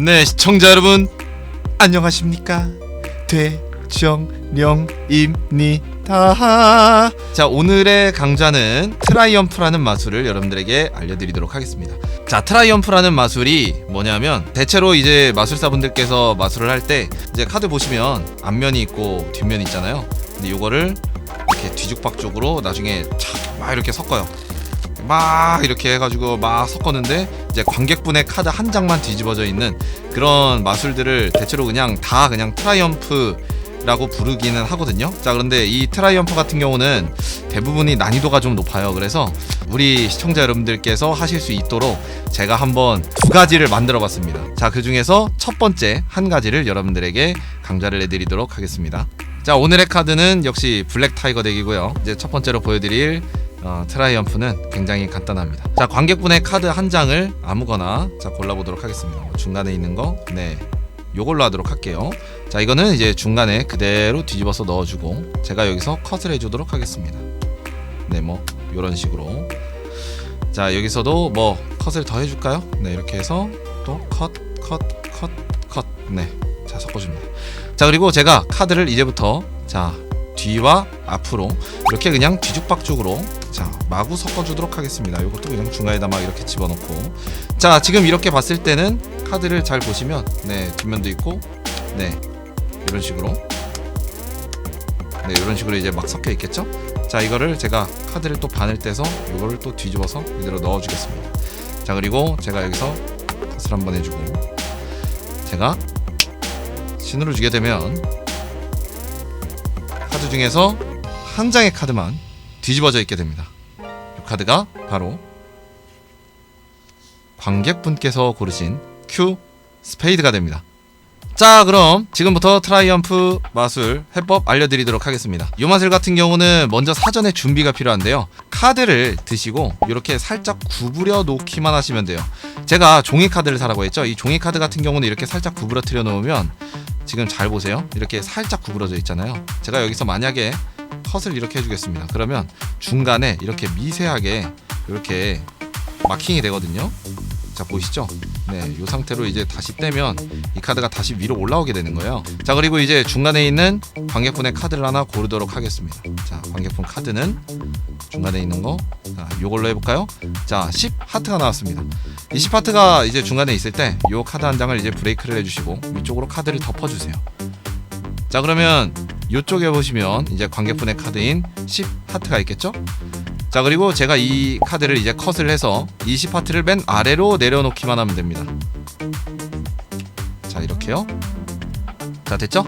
네, 시청자 여러분 안녕하십니까? 되정령입니다. 자, 오늘의 강좌는 트라이엄프라는 마술을 여러분들에게 알려드리도록 하겠습니다. 자, 트라이엄프라는 마술이 뭐냐면 대체로 이제 마술사분들께서 마술을 할 때 이제 카드 보시면 앞면이 있고 뒷면이 있잖아요. 근데 이거를 이렇게 뒤죽박죽으로 나중에 착 막 이렇게 섞어요. 막 이렇게 해가지고 막 섞었는데 이제 관객분의 카드 한 장만 뒤집어져 있는 그런 마술들을 대체로 그냥 다 그냥 트라이엄프 라고 부르기는 하거든요. 자 그런데 이 트라이엄프 같은 경우는 대부분이 난이도가 좀 높아요. 그래서 우리 시청자 여러분들께서 하실 수 있도록 제가 한번 두 가지를 만들어 봤습니다. 자 그 중에서 첫 번째 한 가지를 여러분들에게 강좌를 해드리도록 하겠습니다. 자 오늘의 카드는 역시 블랙 타이거 덱이고요. 이제 첫 번째로 보여드릴 어, 트라이엄프는 굉장히 간단합니다. 자, 관객분의 카드 한 장을 아무거나 자 골라보도록 하겠습니다. 뭐 중간에 있는 거, 네, 요걸로 하도록 할게요. 자, 이거는 이제 중간에 그대로 뒤집어서 넣어주고 제가 여기서 컷을 해주도록 하겠습니다. 네, 뭐 이런 식으로. 자, 여기서도 뭐 컷을 더 해줄까요? 네, 이렇게 해서 또 컷, 컷, 컷, 컷. 네, 자 섞어줍니다. 자, 그리고 제가 카드를 이제부터 자 뒤와 앞으로 이렇게 그냥 뒤죽박죽으로 자 마구 섞어주도록 하겠습니다. 이것도 그냥 중간에다 막 이렇게 집어넣고 자 지금 이렇게 봤을 때는 카드를 잘 보시면 네 뒷면도 있고 네 이런 식으로 네 이런 식으로 이제 막 섞여 있겠죠? 자 이거를 제가 카드를 또 반을 떼서 이거를 또 뒤집어서 이대로 넣어주겠습니다. 자 그리고 제가 여기서 컷을 한번 해주고 제가 신호를 주게 되면 카드 중에서 한 장의 카드만 뒤집어져 있게 됩니다. 이 카드가 바로 관객분께서 고르신 큐 스페이드가 됩니다. 자 그럼 지금부터 트라이엄프 마술 해법 알려드리도록 하겠습니다 이 마술 같은 경우는 먼저 사전에 준비가 필요한데요 카드를 드시고 이렇게 살짝 구부려 놓기만 하시면 돼요 제가 종이 카드를 사라고 했죠 이 종이 카드 같은 경우는 이렇게 살짝 구부러뜨려 놓으면 지금 잘 보세요. 이렇게 살짝 구부러져 있잖아요. 제가 여기서 만약에 컷을 이렇게 해주겠습니다. 그러면 중간에 이렇게 미세하게 이렇게 마킹이 되거든요 자 보이시죠? 네, 이 상태로 이제 다시 떼면 이 카드가 다시 위로 올라오게 되는 거예요. 자 그리고 이제 중간에 있는 관객분의 카드를 하나 고르도록 하겠습니다. 자 관객분 카드는 중간에 있는 거, 자 요걸로 해볼까요? 자 10 하트가 나왔습니다. 이 10 하트가 이제 중간에 있을 때 요 카드 한 장을 이제 브레이크를 해주시고 위쪽으로 카드를 덮어주세요. 자 그러면 이쪽에 보시면 이제 관객분의 카드인 10 하트가 있겠죠? 자 그리고 제가 이 카드를 이제 컷을 해서 20파트를 맨 아래로 내려놓기만 하면 됩니다. 자 이렇게요. 자 됐죠?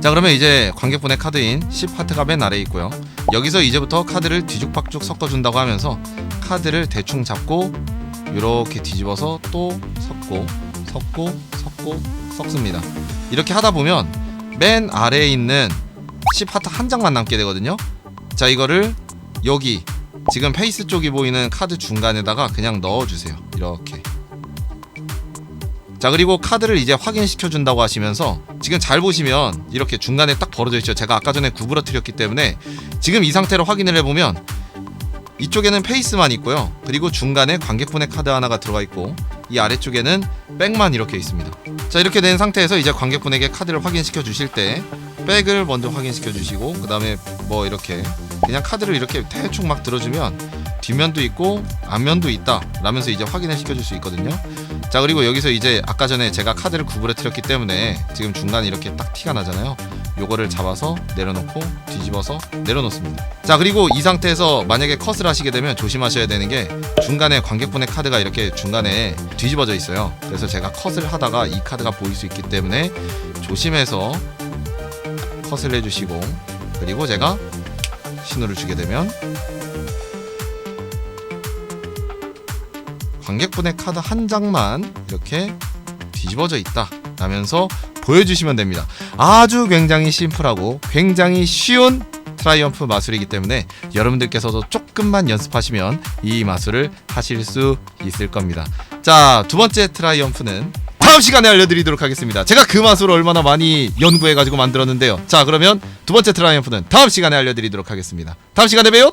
자 그러면 이제 관객분의 카드인 10파트가 맨 아래에 있고요. 여기서 이제부터 카드를 뒤죽박죽 섞어준다고 하면서 카드를 대충 잡고 이렇게 뒤집어서 또 섞고 섞고 섞고 섞습니다. 이렇게 하다 보면 맨 아래에 있는 10파트 한 장만 남게 되거든요. 자 이거를 여기 지금 페이스 쪽이 보이는 카드 중간에다가 그냥 넣어주세요. 이렇게. 자 그리고 카드를 이제 확인시켜 준다고 하시면서 지금 잘 보시면 이렇게 중간에 딱 벌어져 있죠. 제가 아까 전에 구부러뜨렸기 때문에 지금 이 상태로 확인을 해보면 이쪽에는 페이스만 있고요. 그리고 중간에 관객분의 카드 하나가 들어가 있고 이 아래쪽에는 백만 이렇게 있습니다. 자 이렇게 된 상태에서 이제 관객분에게 카드를 확인시켜 주실 때 백을 먼저 확인시켜 주시고 그 다음에 뭐 이렇게 그냥 카드를 이렇게 대충 막 들어주면 뒷면도 있고 앞면도 있다 라면서 이제 확인을 시켜줄 수 있거든요. 자 그리고 여기서 이제 아까 전에 제가 카드를 구부러뜨렸기 때문에 지금 중간에 이렇게 딱 티가 나잖아요. 요거를 잡아서 내려놓고 뒤집어서 내려놓습니다. 자 그리고 이 상태에서 만약에 컷을 하시게 되면 조심하셔야 되는 게 중간에 관객분의 카드가 이렇게 중간에 뒤집어져 있어요. 그래서 제가 컷을 하다가 이 카드가 보일 수 있기 때문에 조심해서 컷을 해주시고 그리고 제가 신호를 주게 되면 관객분의 카드 한 장만 이렇게 뒤집어져 있다 라면서 보여주시면 됩니다. 아주 굉장히 심플하고 굉장히 쉬운 트라이엄프 마술이기 때문에 여러분들께서도 조금만 연습하시면 이 마술을 하실 수 있을 겁니다. 자 두 번째 트라이엄프는 다음 시간에 알려드리도록 하겠습니다. 제가 그 마술을 얼마나 많이 연구해가지고 만들었는데요. 자 그러면 두 번째 트라이엄프는 다음 시간에 알려드리도록 하겠습니다. 다음 시간에 봬요